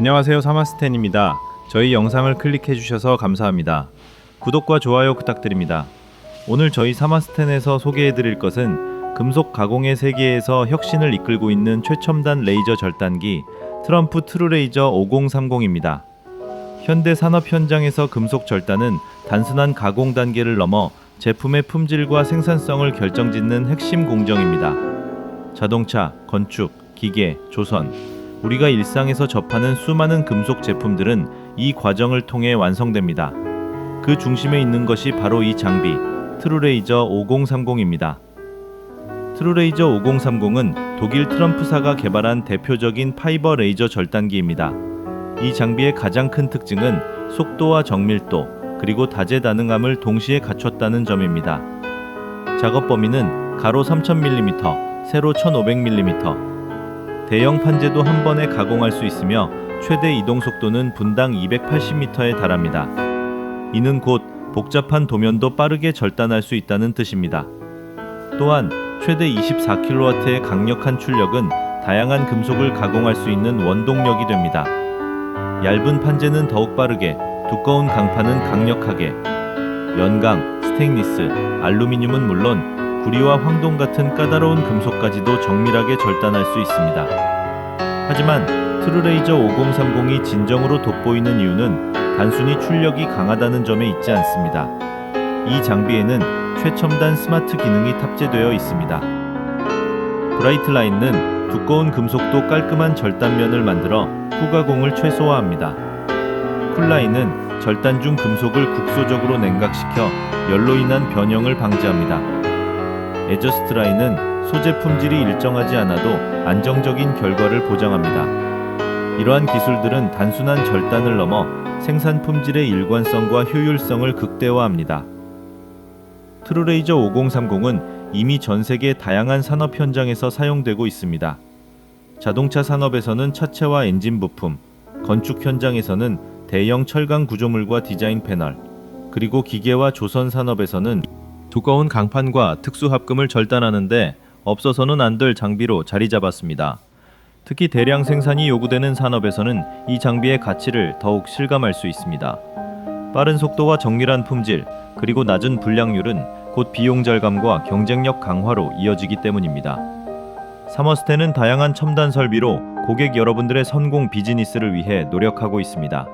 안녕하세요 사마스텐입니다. 저희 영상을 클릭해 주셔서 감사합니다. 구독과 좋아요 부탁드립니다. 오늘 저희 사마스텐에서 소개해 드릴 것은 금속 가공의 세계에서 혁신을 이끌고 있는 최첨단 레이저 절단기 트럼프 트루레이저 5030입니다. 현대 산업 현장에서 금속 절단은 단순한 가공 단계를 넘어 제품의 품질과 생산성을 결정짓는 핵심 공정입니다. 자동차, 건축, 기계, 조선, 우리가 일상에서 접하는 수많은 금속 제품들은 이 과정을 통해 완성됩니다. 그 중심에 있는 것이 바로 이 장비, 트루레이저 5030입니다. 트루레이저 5030은 독일 트럼프사가 개발한 대표적인 파이버 레이저 절단기입니다. 이 장비의 가장 큰 특징은 속도와 정밀도, 그리고 다재다능함을 동시에 갖췄다는 점입니다. 작업 범위는 가로 3000mm, 세로 1500mm, 대형 판재도 한 번에 가공할 수 있으며 최대 이동 속도는 분당 280m에 달합니다. 이는 곧 복잡한 도면도 빠르게 절단할 수 있다는 뜻입니다. 또한 최대 24kW의 강력한 출력은 다양한 금속을 가공할 수 있는 원동력이 됩니다. 얇은 판재는 더욱 빠르게, 두꺼운 강판은 강력하게, 연강, 스테인리스, 알루미늄은 물론 구리와 황동 같은 까다로운 금속까지도 정밀하게 절단할 수 있습니다. 하지만 트루레이저 5030이 진정으로 돋보이는 이유는 단순히 출력이 강하다는 점에 있지 않습니다. 이 장비에는 최첨단 스마트 기능이 탑재되어 있습니다. 브라이트 라인은 두꺼운 금속도 깔끔한 절단면을 만들어 후가공을 최소화합니다. 쿨라인은 절단 중 금속을 국소적으로 냉각시켜 열로 인한 변형을 방지합니다. 에저스트 라인은 소재 품질이 일정하지 않아도 안정적인 결과를 보장합니다. 이러한 기술들은 단순한 절단을 넘어 생산 품질의 일관성과 효율성을 극대화합니다. 트루레이저 5030은 이미 전 세계 다양한 산업 현장에서 사용되고 있습니다. 자동차 산업에서는 차체와 엔진 부품, 건축 현장에서는 대형 철강 구조물과 디자인 패널, 그리고 기계와 조선 산업에서는 두꺼운 강판과 특수 합금을 절단하는데 없어서는 안 될 장비로 자리 잡았습니다. 특히 대량 생산이 요구되는 산업에서는 이 장비의 가치를 더욱 실감할 수 있습니다. 빠른 속도와 정밀한 품질, 그리고 낮은 불량률은 곧 비용 절감과 경쟁력 강화로 이어지기 때문입니다. 사머스텐은 다양한 첨단 설비로 고객 여러분들의 성공 비즈니스를 위해 노력하고 있습니다.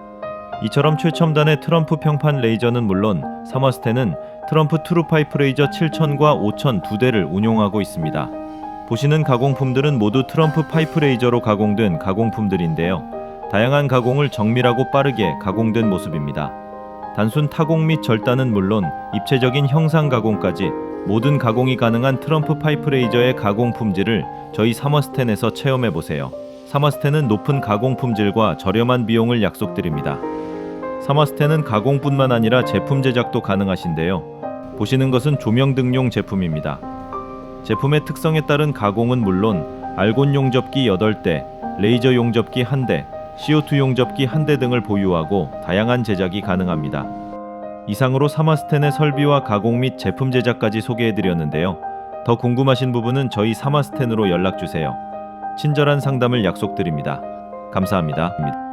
이처럼 최첨단의 트럼프 평판 레이저는 물론 사머스텐은 트럼프 트루파이프 레이저 7000과 5000두 대를 운용하고 있습니다. 보시는 가공품들은 모두 트럼프 파이프 레이저로 가공된 가공품들인데요. 다양한 가공을 정밀하고 빠르게 가공된 모습입니다. 단순 타공 및 절단은 물론 입체적인 형상 가공까지 모든 가공이 가능한 트럼프 파이프 레이저의 가공 품질을 저희 사머스텐에서 체험해 보세요. 사머스텐은 높은 가공 품질과 저렴한 비용을 약속드립니다. 사머스텐은 가공뿐만 아니라 제품 제작도 가능하신데요. 보시는 것은 조명 등용 제품입니다. 제품의 특성에 따른 가공은 물론 알곤 용접기 8대, 레이저 용접기 1대, CO2 용접기 1대 등을 보유하고 다양한 제작이 가능합니다. 이상으로 사마스텐의 설비와 가공 및 제품 제작까지 소개해 드렸는데요. 더 궁금하신 부분은 저희 사마스텐으로 연락 주세요. 친절한 상담을 약속드립니다. 감사합니다.